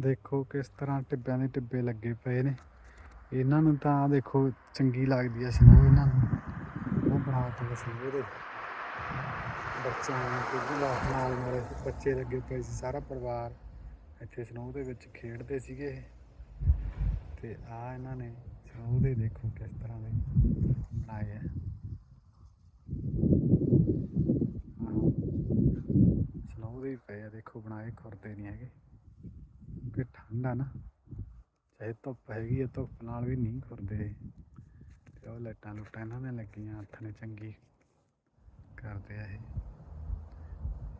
ਦੇਖੋ ਕਿਸ ਤਰ੍ਹਾਂ ਟਿੱਬਿਆਂ ਦੇ ਟਿੱਬੇ ਲੱਗੇ ਪਏ ਨੇ। ਇਹਨਾਂ ਨੂੰ ਤਾਂ ਦੇਖੋ ਚੰਗੀ ਲੱਗਦੀ ਆ ਸਨੋ ਇਹਨਾਂ ਨੂੰ। ਉਹ ਬਣਾ ਦਿੱਤੇ ਸਨੋ ਦੇ ਬੱਚਿਆਂ ਨੂੰ ਕੁਝ ਨਾਲ ਮੇਰੇ ਬੱਚੇ ਲੱਗੇ ਪਏ ਸੀ, ਸਾਰਾ ਪਰਿਵਾਰ ਇੱਥੇ ਸਨੋ ਦੇ ਵਿੱਚ ਖੇਡਦੇ ਸੀਗੇ ਤੇ ਆ ਇਹਨਾਂ ਨੇ ਸਨੋ ਦੇ ਦੇਖੋ ਕਿਸ ਤਰ੍ਹਾਂ ਦੇ ਬਣਾਏ ਆ। ਸਨੋ ਦੇ ਪਏ ਆ, ਦੇਖੋ ਬਣਾਏ ਖੁਰਦੇ ਨਹੀਂ ਹੈਗੇ। ਠੰਡ ਨਾ। ਚਾਹੇ ਧੁੱਪ ਹੈਗੀ ਹੈ ਧੁੱਪ ਨਾਲ ਵੀ ਨਹੀਂ ਖੁਰਦੇ ਤੇ ਉਹ ਲਾਈਟਾਂ ਲੁੱਟਾਂ ਇਹਨਾਂ ਨੇ ਲੱਗੀਆਂ, ਹੱਥ ਨੇ ਚੰਗੀ ਕਰਦੇ ਆ ਇਹ।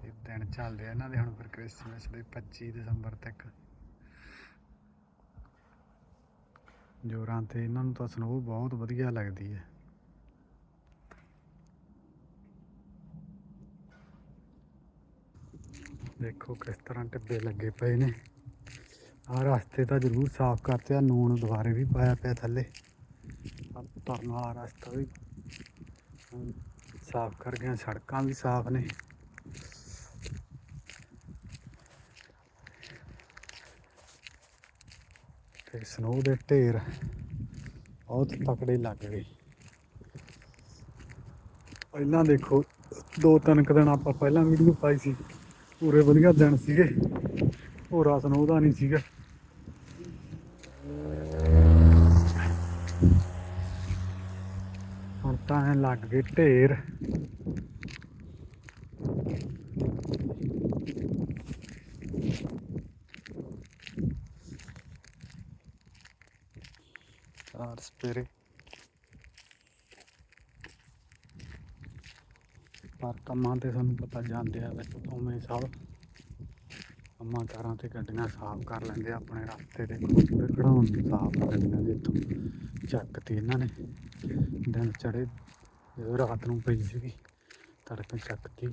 ਇਹ ਦਿਨ ਚੱਲਦੇ ਆ ਇਹਨਾਂ ਦੇ ਹੁਣ ਫਿਰ ਕ੍ਰਿਸਮਸ ਦੇ 25 ਦਸੰਬਰ ਤੱਕ। ਜੋਰਾਂ ਤੇ ਇਹਨਾਂ ਨੂੰ ਤਾਂ ਸਨੋ ਬਹੁਤ ਵਧੀਆ ਲੱਗਦੀ ਹੈ ਦੇਖੋ ਕਿਸ ਤਰ੍ਹਾਂ ਟਿੱਬੇ ਲੱਗੇ ਪਏ ਨੇ। ਆਹ ਰਸਤੇ ਤਾਂ ਜ਼ਰੂਰ ਸਾਫ਼ ਕਰਤੇ ਆ, ਨੂਣ ਦੁਬਾਰੇ ਵੀ ਪਾਇਆ ਪਿਆ ਥੱਲੇ। ਆਹ ਵਾਲਾ ਰਸਤਾ ਵੀ। ਸਾਫ਼ ਕਰ ਗਏ ਸੜਕਾਂ ਵੀ ਸਾਫ਼ ਨੇ। ਤੇ ਸਨੋ ਦੇ ਢੇਰ ਬਹੁਤ ਤਕੜੇ ਲੱਗ ਗਏ। ਪਹਿਲਾਂ ਦੇਖੋ, ਦੋ ਤਿੰਨ ਕੁ ਦਿਨ ਆਪਾਂ ਪਹਿਲਾਂ ਵੀਡੀਓ ਪਾਈ ਸੀ, ਪੂਰੇ ਵਧੀਆ ਦਿਨ ਸੀਗੇ। ਹੋਰਾ ਸਨੋ ਦਾ ਨਹੀਂ ਸੀਗਾ। ਹੁਣ ਤਾਂ ਲੱਗ ਗਏ ਢੇਰ। ਚਾਰ ਸਪੇਰੇ। ਪਰ ਕੰਮਾਂ ਤੇ ਸਾਨੂੰ ਪਤਾ ਜਾਂਦੇ ਆ ਵਿੱਚ ਉਵੇਂ ਸਭ ਕੰਮਾਂ ਕਾਰਾਂ ਤੇ ਗੱਡੀਆਂ ਸਾਫ਼ ਕਰ ਲੈਂਦੇ ਆਪਣੇ ਰਸਤੇ ਦੇ ਪੂਰੇ ਖੜਾਉਣ ਨੂੰ ਸਾਫ਼ ਗੱਡੀਆਂ ਦੇ ਇੱਥੋਂ ਚੱਕਤੀ ਇਹਨਾਂ ਨੇ। ਦਿਨ ਚੜੇ ਜਦੋਂ ਰਾਤ ਨੂੰ ਪਈ ਸੀਗੀ, ਤੜਕੇ ਚੱਕਤੀ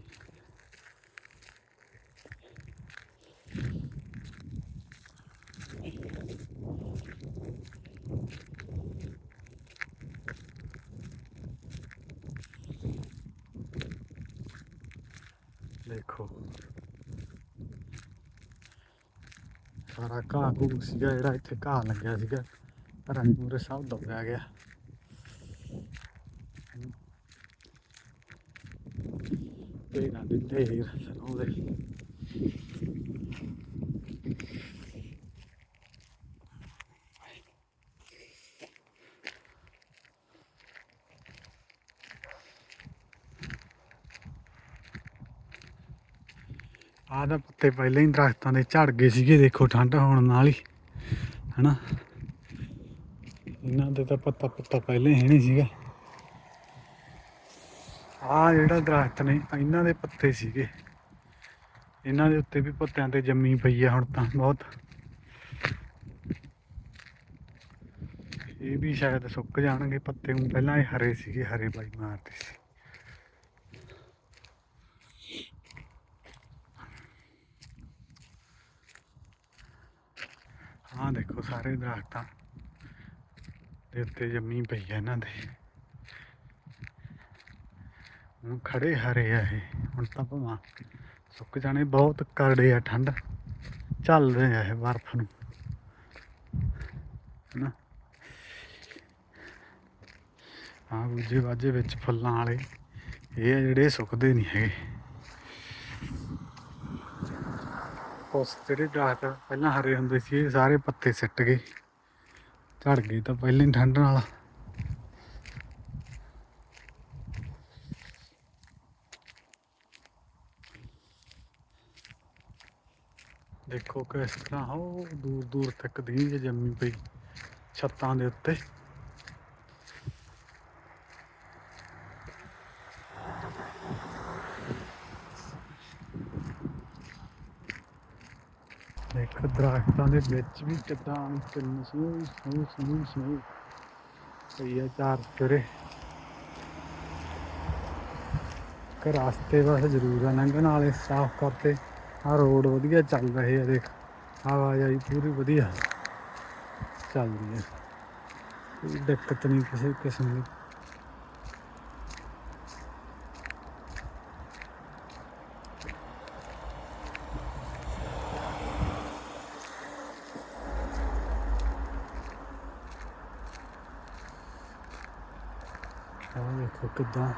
ਦੇਖੋ ਸਾਰਾ ਘਾਹ ਘੂਹ ਸੀਗਾ ਜਿਹੜਾ ਇੱਥੇ ਘਾਹ ਲੱਗਿਆ ਸੀਗਾ। ਰੰਗ ਮੂਰੇ ਸਭ ਦੱਬਿਆ ਗਿਆ। ਤੇ ਨਾ ਦੇ ਢੇਰ ਸਰੋਂ ਦੇ ਆਹ ਤਾਂ ਪੱਤੇ ਪਹਿਲਾਂ ਹੀ ਦਰਖਤਾਂ ਦੇ ਝੜ ਗਏ ਸੀਗੇ, ਦੇਖੋ ਠੰਡ ਹੋਣ ਨਾਲ ਹੀ, ਹਨਾ? ਇਹਨਾਂ ਦੇ ਤਾਂ ਪੱਤਾ ਪੁੱਤਾ ਪਹਿਲਾਂ ਹੀ ਨਹੀਂ ਸੀਗਾ। ਆਹ ਜਿਹੜਾ ਦਰਖਤ ਨੇ ਇਹਨਾਂ ਦੇ ਪੱਤੇ ਸੀਗੇ। ਇਹਨਾਂ ਦੇ ਉੱਤੇ ਵੀ ਪੱਤਿਆਂ ਤੇ ਜੰਮੀ ਪਈ ਆ ਹੁਣ ਤਾਂ ਬਹੁਤ। ਇਹ ਵੀ ਸ਼ਾਇਦ ਸੁੱਕ ਜਾਣਗੇ, ਪੱਤੇ ਹੁਣ ਪਹਿਲਾਂ ਇਹ ਹਰੇ ਸੀਗੇ, ਹਰੇ ਬਾਈ ਮਾਰਦੇ ਸੀ। ਆਹ ਦੇਖੋ ਸਾਰੇ ਦਰਖਤਾਂ ਦੇ ਉੱਤੇ ਜੰਮੀ ਪਈ ਹੈ ਇਹਨਾਂ ਦੇ। ਹੁਣ ਖੜੇ ਹਰੇ ਆ ਇਹ। ਹੁਣ ਤਾਂ ਭਵਾਂ ਸੁੱਕ ਜਾਣੇ, ਬਹੁਤ ਕਰੜੇ ਆ, ਠੰਡ। ਚੱਲ ਰਹੇ ਆ ਇਹ ਬਰਫ਼ ਨੂੰ। ਹਨਾ? ਆ ਦੂਜੇ ਵਾਜੇ ਵਿੱਚ ਫੁੱਲਾਂ ਵਾਲੇ, ਇਹ ਆ ਜਿਹੜੇ ਸੁੱਕਦੇ ਨਹੀਂ ਹੈਗੇ। ਉਸ ਜਿਹੜੇ ਦਰਖਤ ਪਹਿਲਾਂ ਹਰੇ ਹੁੰਦੇ ਸੀ, ਇਹ ਸਾਰੇ ਪੱਤੇ ਸਿੱਟ ਗਏ। ਝੜ ਗਏ ਤਾਂ ਪਹਿਲਾਂ ਹੀ ਠੰਡ ਨਾਲ। ਦੇਖੋ ਕਿਸ ਤਰ੍ਹਾਂ ਉਹ ਦੂਰ ਦੂਰ ਤੱਕ ਦੀ ਜੰਮੀ ਪਈ, ਛੱਤਾਂ ਦੇ ਉੱਤੇ। ਦੇਖ ਦਰਖਤਾਂ ਦੇ ਵਿੱਚ ਵੀ ਕਿੱਦਾਂ ਕਿੰਨੀ ਸੋਹਣੀ ਸੋਹਣੀ ਸੋਹਣੀ ਸੋਹਣੀ ਪਈ ਹੈ ਚਾਰ ਚੁਰੇ। ਕਿ ਰਾਸਤੇ ਬਸ ਜ਼ਰੂਰ ਆ, ਲੰਘਣ ਵਾਲੇ ਸਾਫ਼ ਕਰਤੇ ਆ ਰੋਡ ਵਧੀਆ ਚੱਲ ਰਹੇ ਆ ਦੇਖ, ਆਵਾਜਾਈ ਪੂਰੀ ਵਧੀਆ ਚੱਲ ਰਹੀ ਹੈ ਕੋਈ ਦਿੱਕਤ ਨਹੀਂ ਕਿਸੇ ਕਿਸਮ ਦੀ। ਆਹ ਦੇਖੋ ਕਿੱਦਾਂ